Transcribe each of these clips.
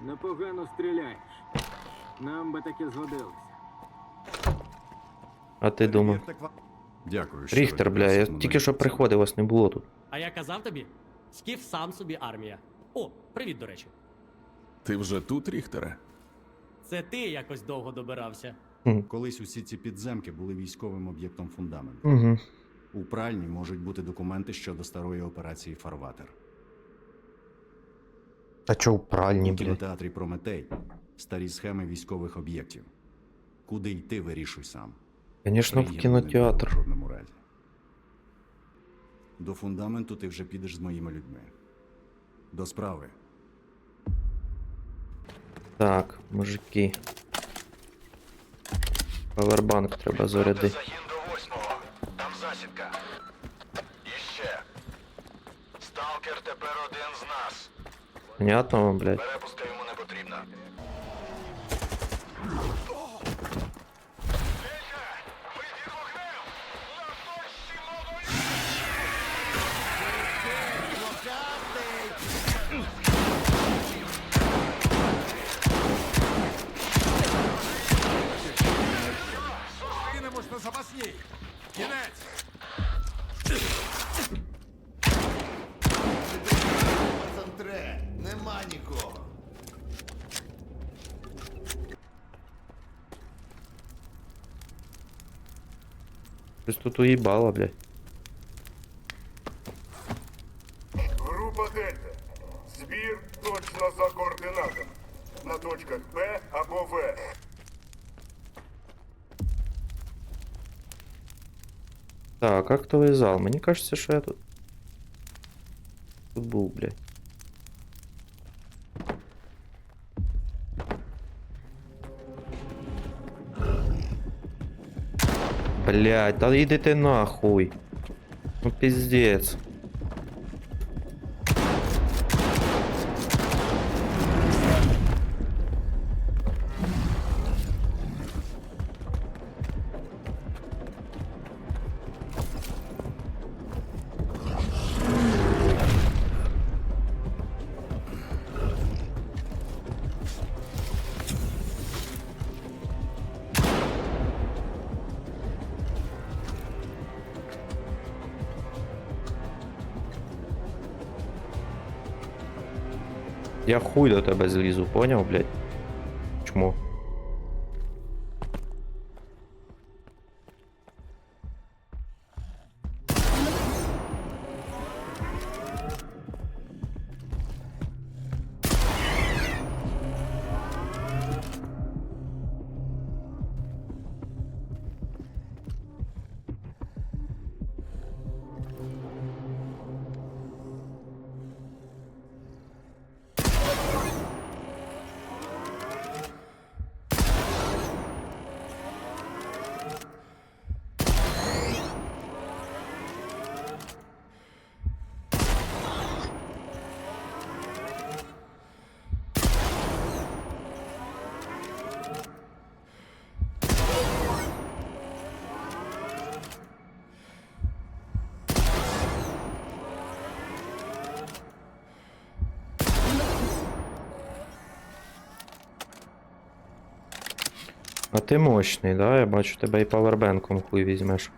Непогано стріляєш. Нам би таке згодилося. А ти думав? Дякую. що Ріхтер, бля, я тільки що приходив, вас не було тут. А я казав тобі, скіф сам собі армія. О, привіт, до речі. Ти вже тут, Ріхтере? Це ти якось довго добирався. Колись усі ці підземки були військовим об'єктом фундаменту. Угу. У пральні можуть бути документи щодо старої операції Фарватер. А чо в пральні, У блядь? кінотеатрі Прометей старі схеми військових об'єктів. Куди йти, вирішуй сам. Звісно, в не кінотеатр. В жодному разі. До фундаменту ти вже підеш з моїми людьми. До справи. Так, мужики. Павербанк треба зарядити. Загін до восьмого. Там засідка. І ще. Сталкер тепер один з нас. Понятно вам, блядь? Перепустка йому не потрібна. Зустрінемось на запасній. Кінець! Щось тут уїбало, блядь. Група Дельта. Збір точно за координатами. На точках П або В. Так, актовий зал. Мені кажеться, що я тут. Тут був, блядь. Блядь, да иди ты нахуй. Ну пиздец. Я хуй до тебе злізу, поняв, блядь? А ти мощний, да? Я бачу тебе і павербенком хуй візьмеш.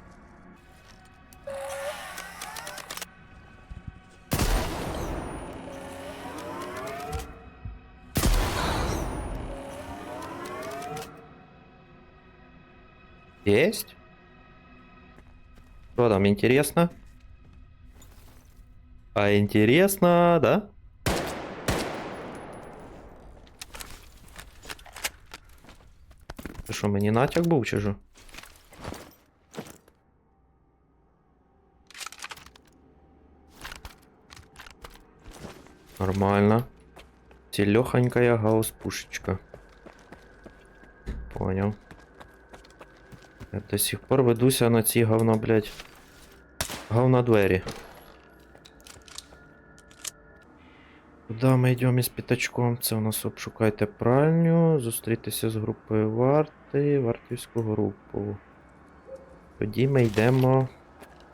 Есть? Что там, интересно? А интересно, да? Що, мені натяк був чи що? Нормально. Телехонькая гаус-пушечка. Понял. Я до сих пор ведуся на ці говна, блядь. Говна двері. Куди ми йдемо із п'ятачком? Це у нас обшукайте пральню, зустрітися з групою варти, вартівську групу. Тоді ми йдемо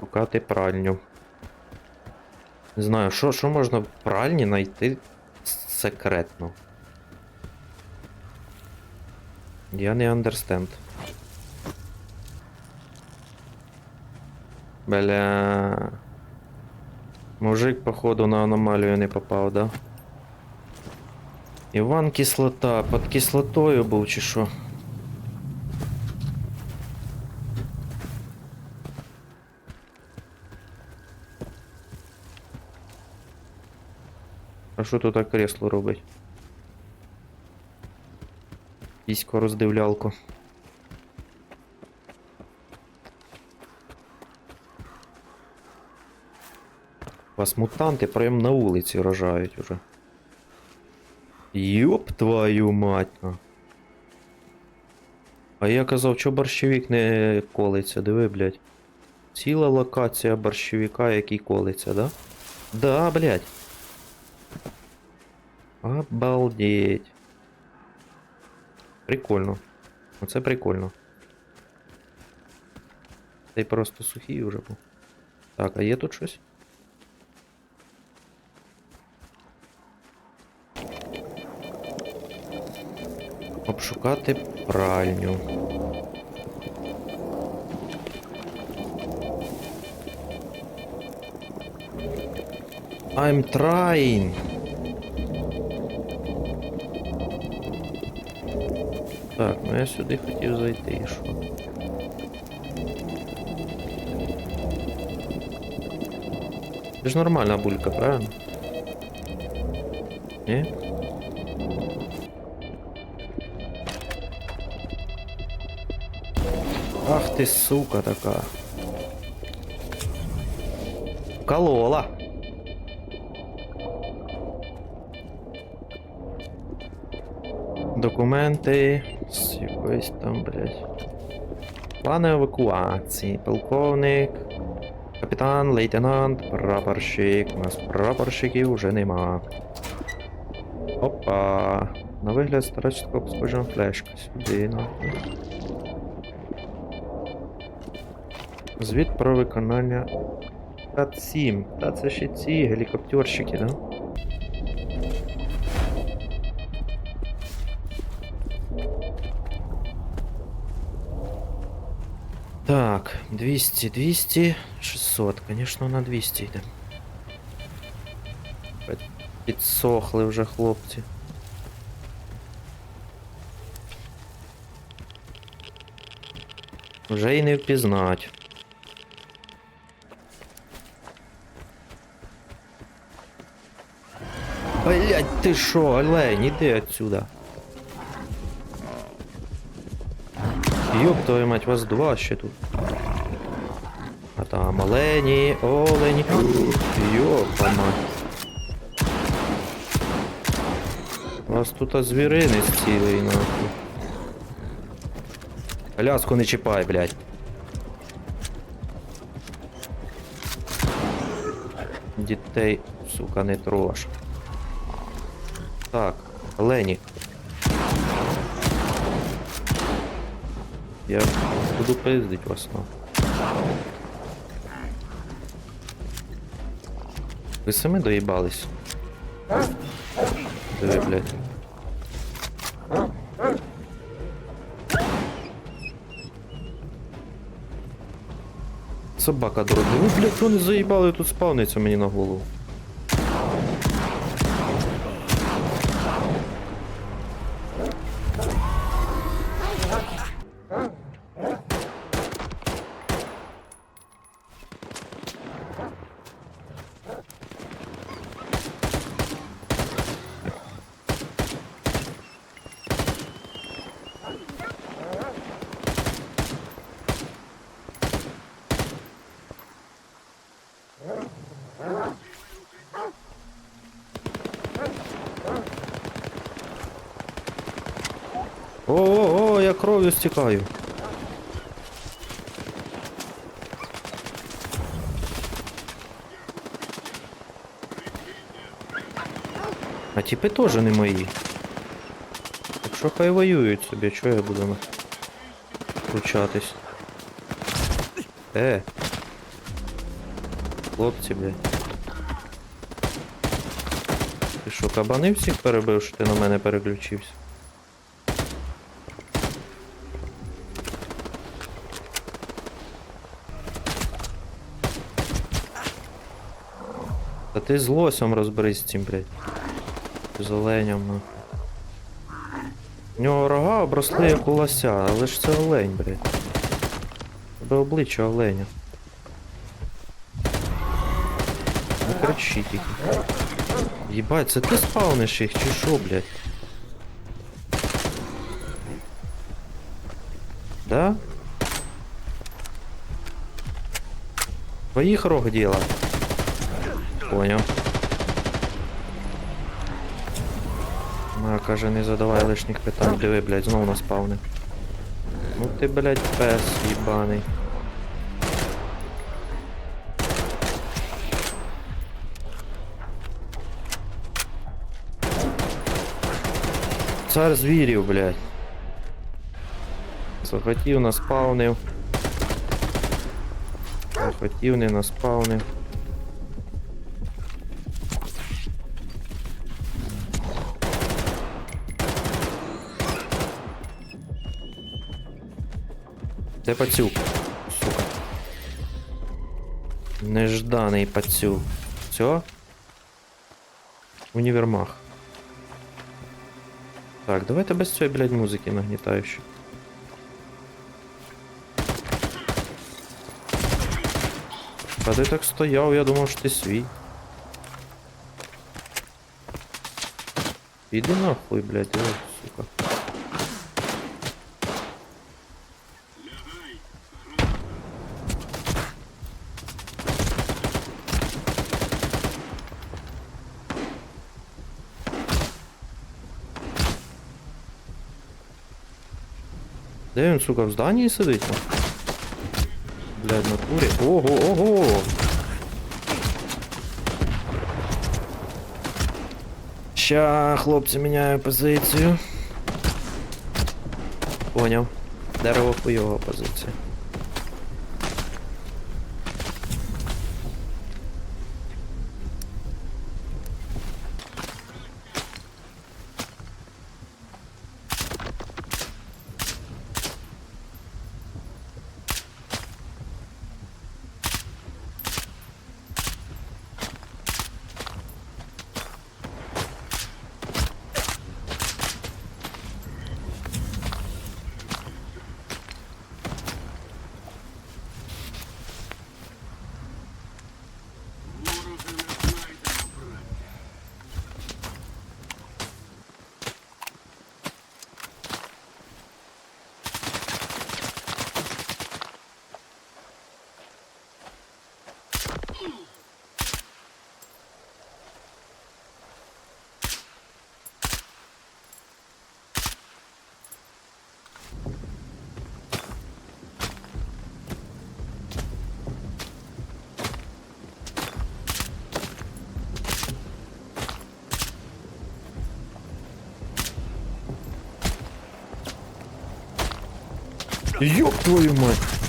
шукати пральню. Не знаю, що, що можна в пральні знайти секретно. Я не understand. Бля. Мужик, походу, на аномалію не попав, да? Іван кислота, під кислотою був чи що? А що тут так кресло робить? Військо роздивлялко. Вас мутанти прям на вулиці рожають уже. Йоп твою мать. а. Я казав, що борщовик не колиться, диви, блядь. Ціла локація борщовика, який колиться, да? Да, блядь. Обалдеть. Прикольно. Оце прикольно. Цей просто сухий уже був. Так, а є тут щось? Обшукати пральню. I'm trying. Так, ну я сюди хотів зайти і що? Це ж нормальна булька, правильно? Ні? Ти сука така. Колола. Документи з якоїсь там, блядь. Плани евакуації. Полковник. Капітан, лейтенант, прапорщик. У нас прапорщиків вже нема. Опа. На вигляд старачка схожа флешка. Сюди, нахуй. Звіт про виконання ТАТ-7. Та це ще ці гелікоптерщики, да? Так, 200, 200, 600. Конечно, на 200 йде. Підсохли вже хлопці. Вже й не впізнать. Блять, ти шо, олень, іди отсюда. Ёб твою мать, вас два ще тут. А там олені, олені. Ёпа мать. У вас тут звіринець цілий нахуй. Коляску не чіпай, блядь. Дітей, сука, не трош. Так, Лені. Я буду пиздить вас на. Ви самі доїбались? Диви, блядь. Собака дорога. Ви, блядь, вони заїбали тут спавниться мені на голову. О, о, я кров'ю стікаю. А типи теж не мої. Так що хай воюють собі, чого я буду на... вручатись. Е. Хлопці, блядь. Ти що, кабани всіх перебив, що ти на мене переключився? Ти з лосем розберись з цим, блядь. З оленям, нахуй. У нього рога обросли як у лося, але ж це олень, блядь. Тебе обличчя оленя. Не кричи тільки. Єбать, це ти спавниш їх чи що, блядь? Да? Твоих рук дело. Понял. На, каже, не задавай лишніх питань. Диви, блядь, знову на спавни. Ну ти, блядь, пес їбаний. Цар звірів, блядь. Захотів наспавнив. Захотів, не наспавнив. Де пацюк? Сука. Нежданий пацюк. Все? Універмаг. Так, давайте без цієї, блядь, музики нагнітаючої. А ти так стояв, я думав, що ти свій. Іди нахуй, блядь, о, сука. Де він, сука, в зданні сидить? Блядь, на натурі. Ого, ого! Ща, хлопці, міняю позицію. Поняв. Дерево хуйова позиція. Ёб твою мать!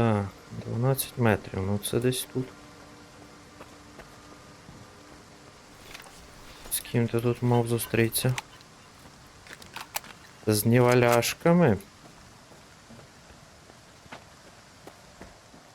Так, 12 метрів, ну це десь тут. З ким ти тут мав зустрітися? З неваляшками.